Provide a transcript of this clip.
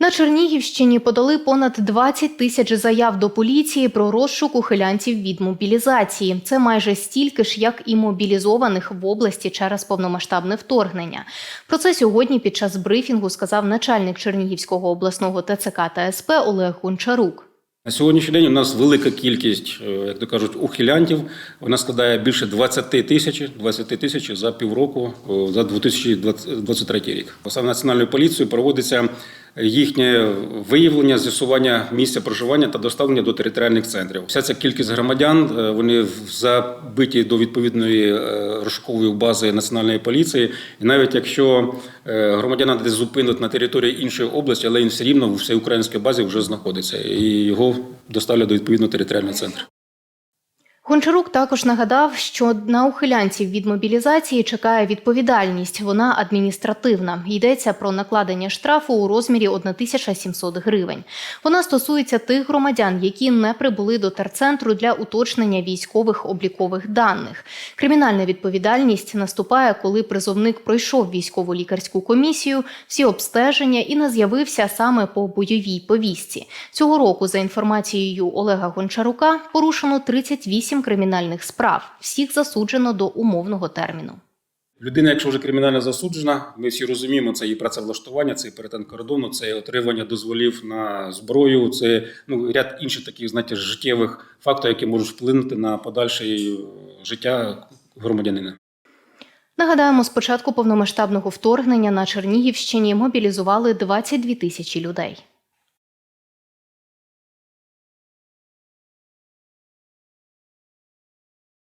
На Чернігівщині подали понад 20 тисяч заяв до поліції про розшук ухилянців від мобілізації. Це майже стільки ж, як і мобілізованих в області через повномасштабне вторгнення. Про це сьогодні під час брифінгу сказав начальник Чернігівського обласного ТЦК та СП Олег Гончарук. На сьогоднішній день у нас велика кількість, е, як то кажуть, ухилянтів. Вона складає більше 20 тисяч 20 тисяч за півроку е, за 2023 рік. Саме національною поліцією проводиться їхнє виявлення, з'ясування місця проживання та доставлення до територіальних центрів. Вся ця кількість громадян е, вони забиті до відповідної е, розшукової бази національної поліції. І навіть якщо е, громадяна десь зупинить на території іншої області, але він все рівно в всеукраїнській базі вже знаходиться, і його доставлять до відповідного територіального центру. Гончарук також нагадав, що на ухилянців від мобілізації чекає відповідальність. Вона адміністративна. Йдеться про накладення штрафу у розмірі 1700 гривень. Вона стосується тих громадян, які не прибули до терцентру для уточнення військових облікових даних. Кримінальна відповідальність наступає, коли призовник пройшов військову лікарську комісію, всі обстеження і не з'явився саме по бойовій повістці. Цього року, за інформацією Олега Гончарука, порушено 38 кримінальних справ. Всіх засуджено до умовного терміну. Людина, якщо вже кримінально засуджена, ми всі розуміємо, це і працевлаштування, це і перетин кордону, це і отримання дозволів на зброю, це ну ряд інших таких знаєте, життєвих факторів, які можуть вплинути на подальше е, життя громадянина. Нагадаємо, з початку повномасштабного вторгнення на Чернігівщині мобілізували 22 тисячі людей.